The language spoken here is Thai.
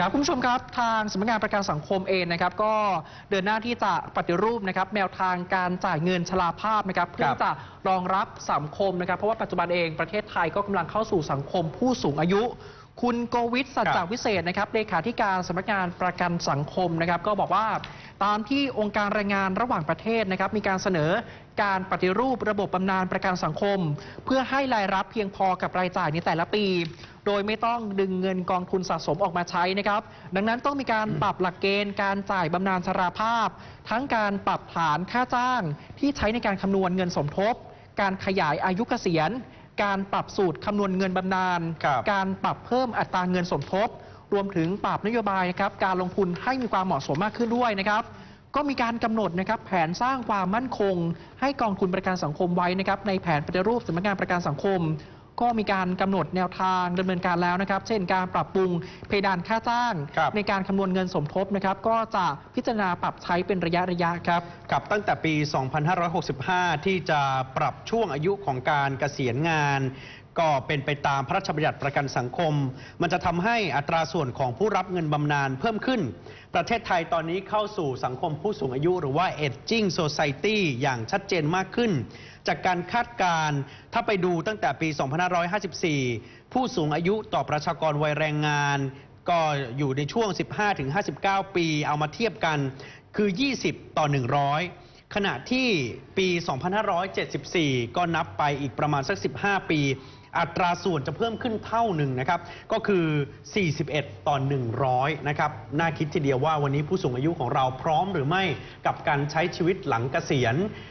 ครับคุณผู้ชมครับทางสำนักงานประกันสังคมเองนะครับ ก็เดินหน้าที่จะปฏิรูปนะครับแนวทางการจ่ายเงินชราภาพนะครับเพื่อจะรองรับสังคมนะครับ เพราะว่าปัจจุบันเองประเทศไทยก็กำลังเข้าสู่สังคมผู้สูงอายุ คุณโกวิทสัจจวิเศษนะครับเลขาธิการสำนักงานประกันสังคมนะครับ ก็บอกว่าตามที่องค์การแรงงานระหว่างประเทศนะครับ มีการเสนอการปฏิรูประบบบำนาญประกันสังคม เพื่อให้รายรับเพียงพอกับรายจ่ายในแต่ละปี โดยไม่ต้องดึงเงินกองทุนสะสมออกมาใช้นะครับ ดังนั้นต้องมีการปรับหลักเกณฑ์การจ่ายบำนาญชราภาพ ทั้งการปรับฐานค่าจ้างที่ใช้ในการคำนวณเงินสมทบ การขยายอายุเกษียณ การปรับสูตรคำนวณเงินบำนาญครับการปรับเพิ่มอัตราเงินสมทบ รวมถึงปรับนโยบายนะครับการลงทุนให้มีความเหมาะสมมากขึ้นด้วยนะครับก็มีการกำหนดนะครับแผนสร้างความมั่นคง ให้กองทุนประกันสังคมไว้นะครับในแผนปฏิรูปสำนักงานประกันสังคม ก็มีการกำหนดแนวทางดำเนินการแล้วนะครับ เช่นการปรับปรุงเพดานค่าจ้างครับในการคำนวณเงินสมทบนะครับ ก็จะพิจารณาปรับใช้เป็นระยะระยะครับกับตั้งแต่ปี 2565 ที่จะปรับช่วงอายุของการเกษียณงาน ก็เป็นไปตามพระราชบัญญัติประกันสังคม มันจะทำให้อัตราส่วนของผู้รับเงินบำนาญเพิ่มขึ้น ประเทศไทยตอนนี้เข้าสู่สังคมผู้สูงอายุหรือว่า aging society อย่างชัดเจนมากขึ้น จากการคาดการณ์ถ้าไปดูตั้งแต่ปี 2554 ผู้สูงอายุต่อประชากรวัยแรงงาน ก็อยู่ในช่วง 15-59 ปีเอามาเทียบกันคือ 20 ต่อ 100ขณะที่ปี 2574 ก็นับไปอีกประมาณสัก 15 ปี อัตราส่วนจะเพิ่มขึ้นเท่าหนึ่งนะครับ ก็คือ 41 ต่อ 100 นะครับ น่าคิดทีเดียวว่าวันนี้ผู้สูงอายุของเราพร้อมหรือไม่กับการใช้ชีวิตหลังเกษียณ